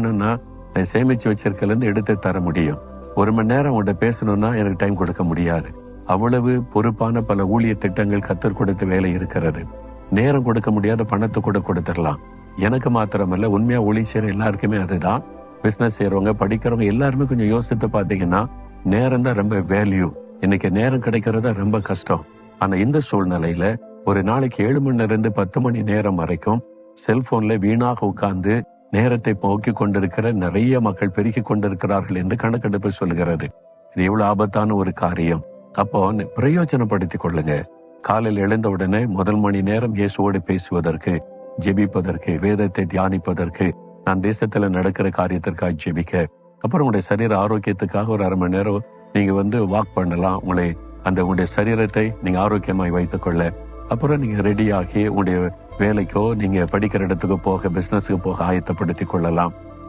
வேணும்னா நான் சேமிச்சு வச்சிருக்கல எடுத்து தர முடியும். ஒரு மணி நேரம் உங்கள்கிட்ட பேசணும்னா எனக்கு டைம் கொடுக்க முடியாது. அவ்வளவு பொறுப்பான பல ஊழிய திட்டங்கள் கத்தர் கொடுத்த வேலை இருக்கிறது. நேரம் கொடுக்க முடியாத பணத்தை கூட கொடுத்துடலாம். எனக்கு மாத்திரமல்ல உண்மையா ஒளி செய்யற எல்லாருக்குமே அதுதான். பிசினஸ் செய்யறவங்க படிக்கிறவங்க எல்லாருமே கொஞ்சம் யோசித்து பாத்தீங்கன்னா நேரம் தான் ரொம்ப வேல்யூ இன்னைக்கு நேரம் கிடைக்கிறதா ரொம்ப கஷ்டம். ஆனா இந்த சூழ்நிலையில ஒரு நாளைக்கு ஏழு மணி இருந்து பத்து மணி நேரம் வரைக்கும் செல்போன்ல வீணாக உட்கார்ந்து நேரத்தை போக்கி கொண்டிருக்கிற நிறைய மக்கள் பெருகி கொண்டிருக்கிறார்கள் என்று கணக்கெடுப்பு சொல்கிறது இது எவ்வளவு ஆபத்தான ஒரு காரியம். அப்போ பிரயோஜனப்படுத்திக் கொள்ளுங்க. காலையில் எழுந்த உடனே முதல் மணி நேரம் இயேசுவோடு பேசுவதற்கு ஜெபிப்பதற்கு வேதத்தை தியானிப்பதற்கு நான் தேசத்துல நடக்கிற காரியத்திற்காக ஜெபிக்க அப்புறம் உங்களுடைய சரீர ஆரோக்கியத்துக்காக ஒரு அரை மணி நேரம் நீங்க வந்து வாக் பண்ணலாம். உங்களை அந்த உங்களுடைய சரீரத்தை நீங்க ஆரோக்கியமாய் வைத்துக் கொள்ள. அப்புறம் நீங்க ரெடியாகி உங்களுடைய வேலைக்கோ நீங்கள் படிக்கிற இடத்துக்கு போக பிஸ்னஸுக்கு போக ஆயத்தப்படுத்திக் கொள்ளலாம்.